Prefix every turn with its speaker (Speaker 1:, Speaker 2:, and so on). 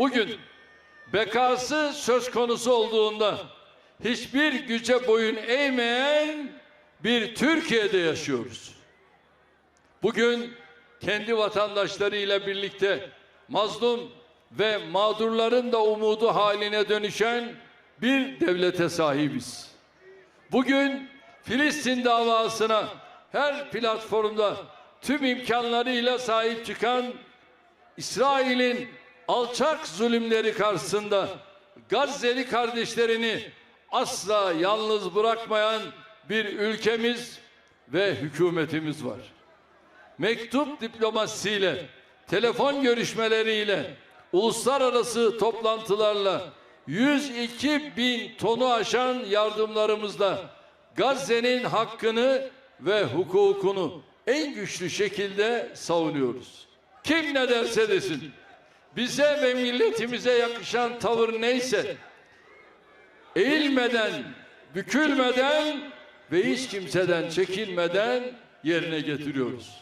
Speaker 1: Bugün bekası söz konusu olduğunda hiçbir güce boyun eğmeyen bir Türkiye'de yaşıyoruz. Bugün kendi vatandaşlarıyla birlikte mazlum ve mağdurların da umudu haline dönüşen bir devlete sahibiz. Bugün Filistin davasına her platformda tüm imkanlarıyla sahip çıkan İsrail'in alçak zulümleri karşısında Gazze'li kardeşlerini asla yalnız bırakmayan bir ülkemiz ve hükümetimiz var. Mektup diplomasisiyle, telefon görüşmeleriyle, uluslararası toplantılarla 102 bin tonu aşan yardımlarımızla Gazze'nin hakkını ve hukukunu en güçlü şekilde savunuyoruz. Kim ne derse desin, bize ve milletimize yakışan tavır neyse, eğilmeden, bükülmeden ve hiç kimseden çekinmeden yerine getiriyoruz.